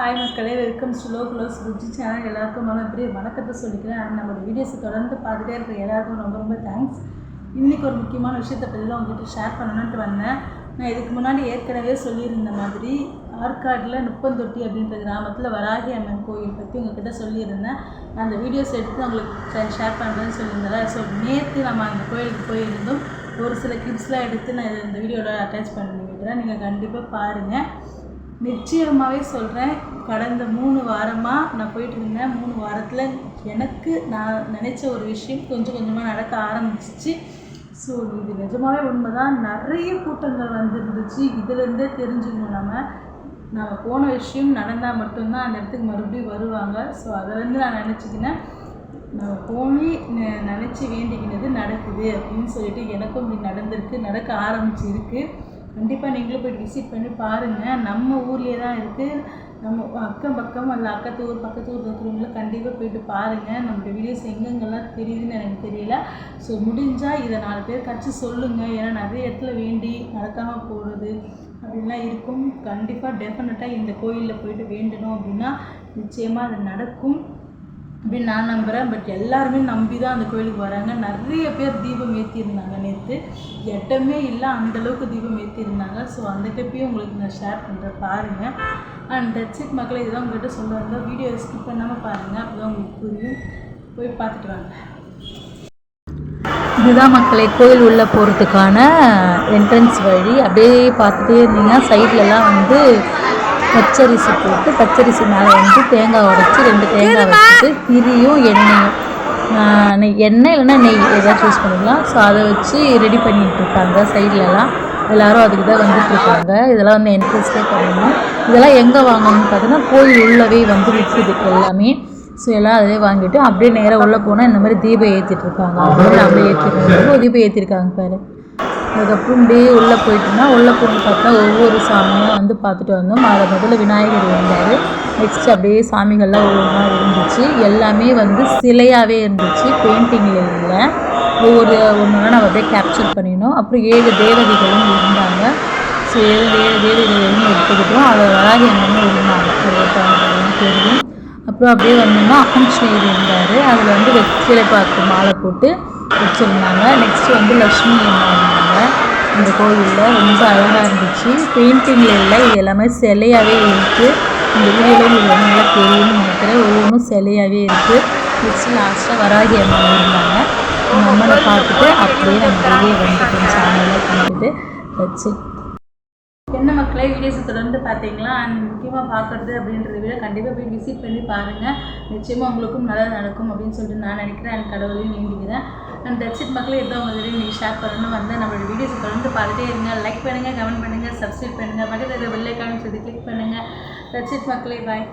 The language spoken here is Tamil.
ஹாய் மக்களே வெல்கம் ஸ்லோ க்ளோஸ் குஜி சேனல். எல்லாருக்கும் மேலே பெரிய வணக்கத்தை சொல்லிக்கிறேன். அண்ட் நம்மளோட வீடியோஸை தொடர்ந்து பார்த்துட்டே இருக்கிற எல்லாருக்கும் ரொம்ப ரொம்ப தேங்க்ஸ் இன்றைக்கி ஒரு முக்கியமான விஷயத்தை பற்றி தான் உங்ககிட்ட ஷேர் பண்ணணுன்ட்டு வந்தேன். நான் இதுக்கு முன்னாடி ஏற்கனவே சொல்லியிருந்த மாதிரி ஆற்காட்டில் நுப்பந்தொட்டி அப்படின்ற கிராமத்தில் வராகி அம்மன் கோயில் பற்றி உங்ககிட்ட சொல்லியிருந்தேன். அந்த வீடியோஸ் எடுத்து உங்களுக்கு ஷேர் பண்ணுறேன்னு சொல்லியிருந்தேன். ஸோ நேற்று நம்ம அந்த கோயிலுக்கு போயிருந்தோம். ஒரு சில கிளிப்ஸ்லாம் எடுத்து நான் இதை இந்த வீடியோவில் அட்டாச் பண்ணி விடுறேன் நீங்கள் கண்டிப்பாக பாருங்கள் நிச்சயமாகவே சொல்கிறேன் கடந்த மூணு வாரமாக நான் போயிட்டு இருந்தேன். மூணு வாரத்தில் எனக்கு நான் நினச்ச ஒரு விஷயம் கொஞ்சம் கொஞ்சமாக நடக்க ஆரம்பிச்சிச்சு. ஸோ இது நிஜமாகவே உண்மை தான் நிறைய கூட்டங்கள் வந்துருந்துச்சு. இதுலேருந்தே தெரிஞ்சுக்கணும் நம்ம. நம்ம போன விஷயம் நடந்தால் மட்டும்தான் அந்த இடத்துக்கு மறுபடியும் வருவாங்க. ஸோ அதிலேருந்து நான் நினச்சிக்கினேன். நம்ம போய் நினச்சி வேண்டிக்கினது நடக்குது அப்படின்னு சொல்லிட்டு எனக்கும் இப்படி நடந்திருக்கு. நடக்க ஆரம்பிச்சிருக்கு. கண்டிப்பாக நீங்களும் போய் விசிட் பண்ணி பாருங்கள் நம்ம ஊர்லேயே தான் இருக்குது நம்ம அக்கம் பக்கம் அல்ல அக்கத்து ஊர் பக்கத்து ஊர் இருக்கிறவங்களும் கண்டிப்பாக போயிட்டு பாருங்கள் நம்மளோட வீடியோஸ் எங்கெங்கெல்லாம் தெரியுதுன்னு எனக்கு தெரியல. ஸோ முடிஞ்சால் இதை நாலு பேர் கட்சி சொல்லுங்கள் ஏன்னா நிறைய இடத்துல வேண்டி நடக்காமல் போகிறது அப்படின்லாம் இருக்கும். கண்டிப்பாக டெஃபினட்டாக இந்த கோயிலில் போயிட்டு வேண்டணும் அப்படின்னா நிச்சயமாக அது நடக்கும். அப்படின்னு நான் நம்புகிறேன் பட் எல்லாருமே நம்பி தான் அந்த கோயிலுக்கு வராங்க. நிறைய பேர் தீபம் ஏற்றிருந்தாங்க நேற்று எட்டமே இல்லை அந்தளவுக்கு தீபம் ஏற்றிருந்தாங்க ஸோ அந்த கிளிப்பையும் உங்களுக்கு நான் ஷேர் பண்ணுறேன் பாருங்கள் அண்ட் தட்சிட் மக்களை இதுதான் உங்கள்கிட்ட சொல்ல வந்தால் வீடியோ ஸ்கிப் பண்ணாமல் பாருங்கள் அப்போ தான் உங்களுக்கு புரியும். போய் பார்த்துட்டு வாங்க. இதுதான் மக்களை கோயில் உள்ளே போகிறதுக்கான என்ட்ரன்ஸ் வழி. அப்படியே பார்த்துட்டே இருந்தீங்கன்னா சைட்லலாம் வந்து பச்சரிசி போட்டு பச்சரிசி மேலே வந்து தேங்காய் உடைச்சி ரெண்டு தேங்காய் வச்சுட்டு திரியும் எண்ணெயும். நெய் எண்ணெய் இல்லைன்னா நெய் ஏதாச்சும் யூஸ் பண்ணிக்கலாம். ஸோ அதை வச்சு ரெடி பண்ணிட்டு இருக்காங்க சைட்லலாம் எல்லாரும் அதுக்கு தான் வந்துட்டு இருக்காங்க. இதெல்லாம் வந்து என்ட்ரன்ஸ்லேயே பண்ணணும். இதெல்லாம் எங்கே வாங்கணும்னு பார்த்தீங்கன்னா கோயில் உள்ளவே வந்து விற்குது எல்லாமே. ஸோ எல்லாம் அதிலே வாங்கிட்டு அப்படியே நேராக உள்ளே போனால் இந்த மாதிரி தீபம் ஏற்றிட்டு இருக்காங்க. அப்படியே அப்படியே ஏற்றிருக்காங்க தீபம் ஏற்றிருக்காங்க பாரு. அதுக்கப்புறம் டே உள்ளே போயிட்டோம்னா உள்ளே போகணும்னு பார்த்தா ஒவ்வொரு சாமியும் வந்து பார்த்துட்டு வந்தோம். அதில் முதல்ல விநாயகர் இருந்தார். நெக்ஸ்ட் அப்படியே சாமிகள்லாம் ஒவ்வொன்றா இருந்துச்சு. எல்லாமே வந்து சிலையாகவே இருந்துச்சு பெயிண்டிங்கில் இல்லை. ஒவ்வொரு ஒன்றுனா நம்ம அப்படியே கேப்சர் பண்ணிடணும் அப்புறம் ஏழு தேவதைகளும் இருந்தாங்க. ஸோ ஏழு ஏழு தேவதைகளும் எடுத்துக்கிட்டோம். அதில் வராது என்னென்னு இருந்தாங்க அது தெரியும். அப்புறம் அப்படியே வந்தோம்னா அகம்ஸ்ரீர் இருந்தார். அதில் வந்து வெற்றிலை பாக்கு மாலை போட்டு வச்சுருந்தாங்க. நெக்ஸ்ட்டு வந்து லக்ஷ்மி அம்மா இருந்தாங்க. இந்த கோயிலில் ரொம்ப அழகாக இருந்துச்சு. பெயிண்டிங்கில் இல்லை இது எல்லாமே சிலையாகவே இருக்குது இந்த வீடியோவில் உங்களுக்கு நல்லா தெரியும்னு நினைக்கிறேன். ஒவ்வொன்றும் சிலையாகவே இருக்குது நெக்ஸ்ட் லாஸ்ட்டாக வராகி அம்மா இருந்தாங்க. அந்த அம்மனை பார்த்துட்டு அப்படியே நம்ம வெளியே வந்துட்டோம். சாமியெல்லாம் பண்ணிட்டு வச்சு என்ன மக்களே வீடியோஸை தொடர்ந்து பார்த்தீங்களா அண்ட் முக்கியமாக பார்க்குறது அப்படின்றத விட கண்டிப்பாக போய் விசிட் பண்ணி பாருங்கள் நிச்சயமாக உங்களுக்கும் நல்லது நடக்கும் அப்படின்னு சொல்லிட்டு நான் நினைக்கிறேன். அண்ட் கடவுளையும் வேண்டிக்கிறேன். அண்ட் தட்சிட் மக்களே. எதோ உங்கள் வீடியோ நீங்கள் ஷேர் பண்ணணும் வந்து நம்மளோட வீடியோஸ் தொடர்ந்து பார்த்துட்டே இருங்க. லைக் பண்ணுங்கள் கமெண்ட் பண்ணுங்கள் சப்ஸ்கிரைப் பண்ணுங்கள் பக்கத்தில் வெள்ளை வெள்ளைக்கான சொல்லி கிளிக் பண்ணுங்கள் தட்சிட் மக்களே. பாய்